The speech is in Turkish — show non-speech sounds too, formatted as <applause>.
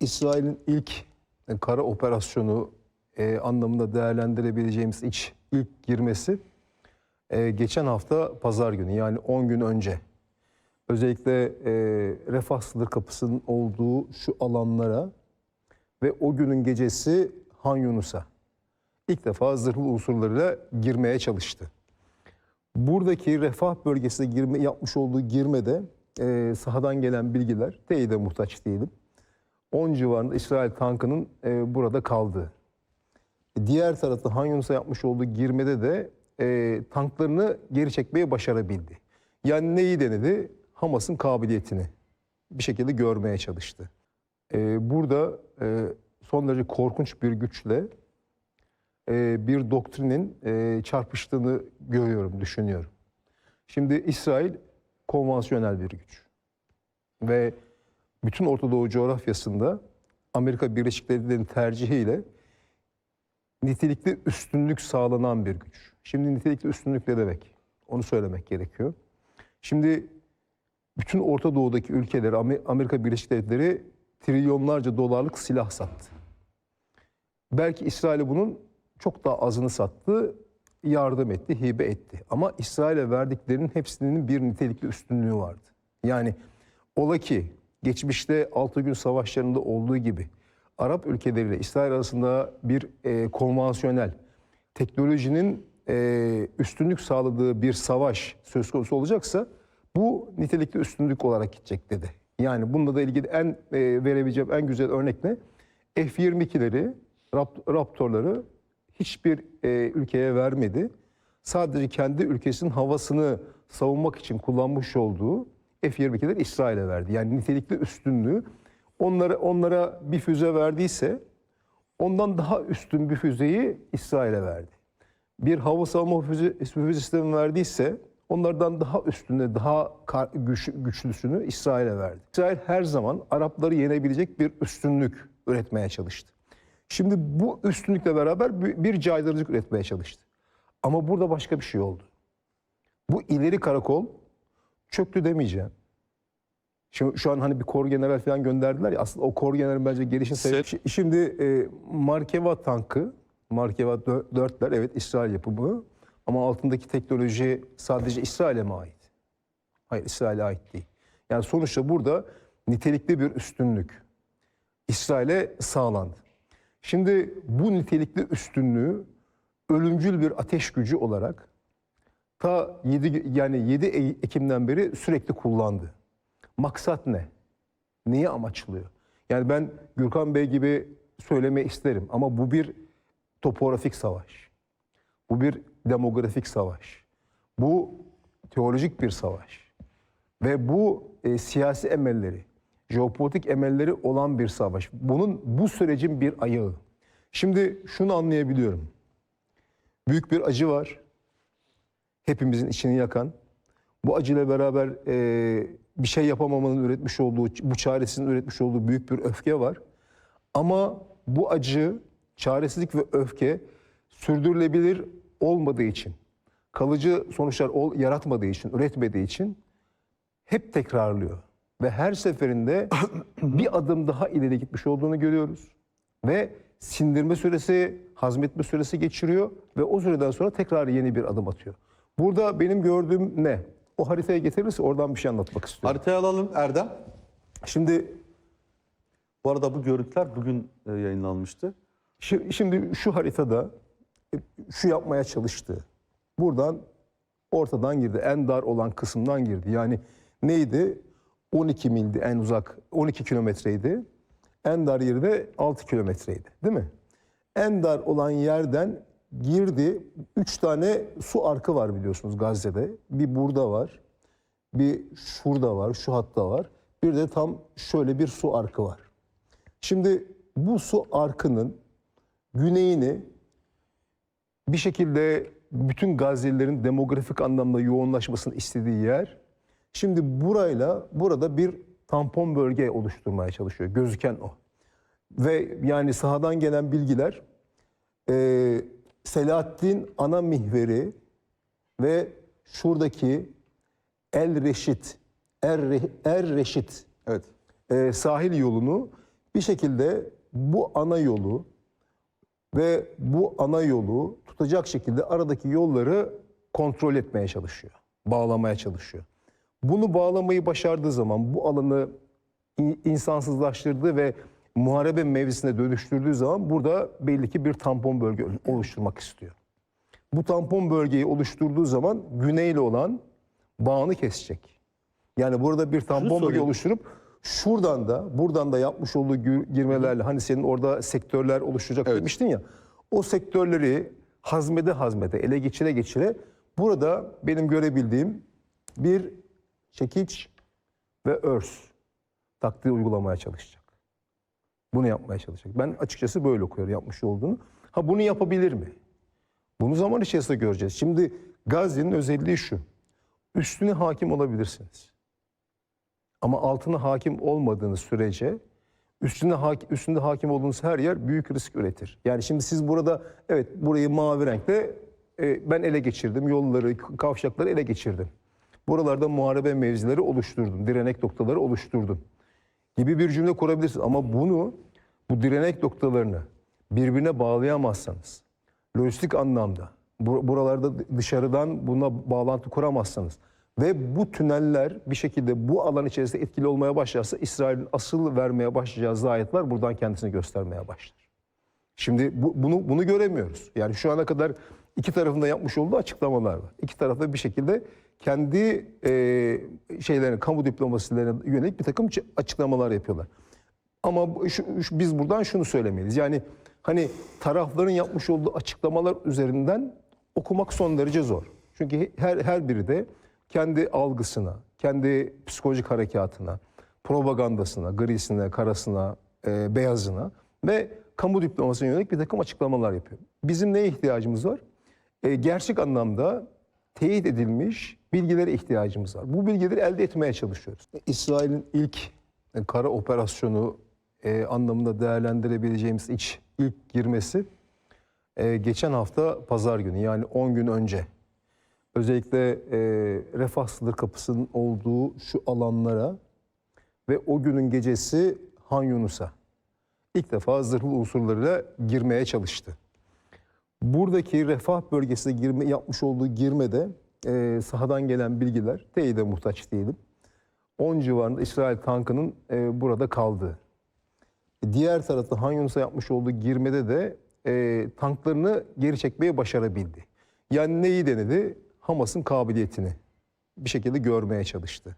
İsrail'in ilk kara operasyonu e, anlamında değerlendirebileceğimiz iç ilk girmesi e, geçen hafta pazar günü yani 10 gün önce özellikle e, refah sınır kapısının olduğu şu alanlara ve o günün gecesi Han Yunus'a ilk defa zırhlı unsurlarıyla girmeye çalıştı. Buradaki refah bölgesine girme yapmış olduğu girmede e, sahadan gelen bilgiler teyide muhtaç değilim. 10 civarında İsrail tankının e, burada kaldığı. Diğer tarafta Han Yunus'a yapmış olduğu girmede de e, tanklarını geri çekmeye başarabildi. Yani neyi denedi? Hamas'ın kabiliyetini bir şekilde görmeye çalıştı. E, burada e, son derece korkunç bir güçle e, bir doktrinin e, çarpıştığını görüyorum, düşünüyorum. Şimdi İsrail konvansiyonel bir güç. Ve bütün Orta Doğu coğrafyasında Amerika Birleşik Devletleri'nin tercihiyle nitelikli üstünlük sağlanan bir güç. Şimdi nitelikli üstünlük ne demek? Onu söylemek gerekiyor. Şimdi bütün Orta Doğu'daki ülkeleri Amer- Amerika Birleşik Devletleri trilyonlarca dolarlık silah sattı. Belki İsrail'e bunun çok daha azını sattı, yardım etti, hibe etti. Ama İsrail'e verdiklerinin hepsinin bir nitelikli üstünlüğü vardı. Yani ola ki geçmişte altı gün savaşlarında olduğu gibi Arap ülkeleriyle İsrail arasında bir e, konvansiyonel teknolojinin e, üstünlük sağladığı bir savaş söz konusu olacaksa bu nitelikli üstünlük olarak gidecek dedi. Yani bununla da ilgili en e, verebileceğim en güzel örnek ne? F-22'leri, Rap- Raptor'ları hiçbir e, ülkeye vermedi. Sadece kendi ülkesinin havasını savunmak için kullanmış olduğu F-22'leri İsrail'e verdi. Yani nitelikli üstünlüğü onlara onlara bir füze verdiyse ondan daha üstün bir füzeyi İsrail'e verdi. Bir hava savunma füze, füze sistemi verdiyse onlardan daha üstünde, daha güç, güçlüsünü İsrail'e verdi. İsrail her zaman Arapları yenebilecek bir üstünlük üretmeye çalıştı. Şimdi bu üstünlükle beraber bir caydırıcılık üretmeye çalıştı. Ama burada başka bir şey oldu. Bu ileri karakol çöktü demeyeceğim. Şimdi şu an hani bir kor general falan gönderdiler ya aslında o kor generalin bence gelişin sebebi. Şi- Şimdi e, Markeva tankı, Markeva 4'ler evet İsrail yapımı ama altındaki teknoloji sadece İsrail'e mi ait? Hayır İsrail'e ait değil. Yani sonuçta burada nitelikli bir üstünlük İsrail'e sağlandı. Şimdi bu nitelikli üstünlüğü ölümcül bir ateş gücü olarak ta 7 yani 7 Ey- Ekim'den beri sürekli kullandı. Maksat ne? Neyi amaçlıyor? Yani ben Gürkan Bey gibi söylemeyi isterim ama bu bir topografik savaş. Bu bir demografik savaş. Bu teolojik bir savaş. Ve bu e, siyasi emelleri, jeopolitik emelleri olan bir savaş. Bunun bu sürecin bir ayağı. Şimdi şunu anlayabiliyorum. Büyük bir acı var. Hepimizin içini yakan. Bu acıyla beraber e, bir şey yapamamanın üretmiş olduğu, bu çaresizliğin üretmiş olduğu büyük bir öfke var. Ama bu acı, çaresizlik ve öfke sürdürülebilir olmadığı için, kalıcı sonuçlar ol- yaratmadığı için, üretmediği için hep tekrarlıyor. Ve her seferinde <coughs> bir adım daha ileri gitmiş olduğunu görüyoruz. Ve sindirme süresi, hazmetme süresi geçiriyor ve o süreden sonra tekrar yeni bir adım atıyor. Burada benim gördüğüm ne? O haritaya getirirse oradan bir şey anlatmak istiyorum. Haritayı alalım Erdem. Şimdi Bu arada bu görüntüler bugün e, yayınlanmıştı. Şi- Şimdi şu haritada e, şu yapmaya çalıştı. Buradan ortadan girdi. En dar olan kısımdan girdi. Yani neydi? 12 mildi en uzak. 12 kilometreydi. En dar yeri de 6 kilometreydi. Değil mi? En dar olan yerden girdi. 3 tane su arkı var biliyorsunuz Gazze'de. Bir burada var. Bir şurada var. Şu hatta var. Bir de tam şöyle bir su arkı var. Şimdi bu su arkının güneyini bir şekilde bütün Gazze'lilerin demografik anlamda yoğunlaşmasını istediği yer. Şimdi burayla burada bir tampon bölge oluşturmaya çalışıyor. Gözüken o. Ve yani sahadan gelen bilgiler Selahaddin ana mihveri ve şuradaki El Reşit Er, Re- er Reşit Evet. e, sahil yolunu Bir şekilde bu ana yolu ve bu ana yolu tutacak şekilde aradaki yolları kontrol etmeye çalışıyor. Bağlamaya çalışıyor. Bunu bağlamayı başardığı zaman bu alanı in- insansızlaştırdığı ve muharebe mevzisine dönüştürdüğü zaman burada belli ki bir tampon bölge oluşturmak istiyor. Bu tampon bölgeyi oluşturduğu zaman güneyle olan bağını kesecek. Yani burada bir tampon bölge oluşturup şuradan da buradan da yapmış olduğu gir- girmelerle hani senin orada sektörler oluşacak demiştin ya. O sektörleri hazmede hazmede ele geçire geçire burada benim görebildiğim bir çekiç ve örs taktiği uygulamaya çalışacak. Bunu yapmaya çalışacak. Ben açıkçası böyle okuyorum yapmış olduğunu. Ha bunu yapabilir mi? Bunu zaman içerisinde göreceğiz. Şimdi Gazze'nin özelliği şu. Üstüne hakim olabilirsiniz. Ama altına hakim olmadığınız sürece üstünde hakim, üstünde hakim olduğunuz her yer büyük risk üretir. Yani şimdi siz burada evet burayı mavi renkte e, ben ele geçirdim. Yolları, kavşakları ele geçirdim. Buralarda muharebe mevzileri oluşturdum. Direnek noktaları oluşturdum. Gibi bir cümle kurabilirsiniz. Ama bunu bu direnek noktalarını birbirine bağlayamazsanız, lojistik anlamda bu- buralarda dışarıdan buna bağlantı kuramazsanız ve bu tüneller bir şekilde bu alan içerisinde etkili olmaya başlarsa İsrail'in asıl vermeye başlayacağı zayiatlar buradan kendisini göstermeye başlar. Şimdi bu, bunu bunu göremiyoruz. Yani şu ana kadar iki tarafında yapmış olduğu açıklamalar var. İki tarafta bir şekilde kendi e, şeylerin, kamu diplomasilerine yönelik bir takım açıklamalar yapıyorlar. Ama şu, şu- biz buradan şunu söylemeliyiz. Yani hani tarafların yapmış olduğu açıklamalar üzerinden okumak son derece zor. Çünkü her her biri de kendi algısına, kendi psikolojik harekatına, propagandasına, grisine, karasına, e, beyazına ve kamu diplomasına yönelik bir takım açıklamalar yapıyor. Bizim neye ihtiyacımız var? E, gerçek anlamda teyit edilmiş bilgilere ihtiyacımız var. Bu bilgileri elde etmeye çalışıyoruz. İsrail'in ilk e, kara operasyonu e, anlamında değerlendirebileceğimiz iç ilk girmesi e, geçen hafta pazar günü yani 10 gün önce özellikle e, refah sınır kapısının olduğu şu alanlara ve o günün gecesi Han Yunus'a ilk defa zırhlı unsurlarıyla girmeye çalıştı. Buradaki refah bölgesine girme yapmış olduğu girmede e, sahadan gelen bilgiler teyide muhtaç değilim. 10 civarında İsrail tankının e, burada kaldığı. Diğer tarafta Han Yunus'a yapmış olduğu girmede de e, tanklarını geri çekmeye başarabildi. Yani neyi denedi? Hamas'ın kabiliyetini bir şekilde görmeye çalıştı.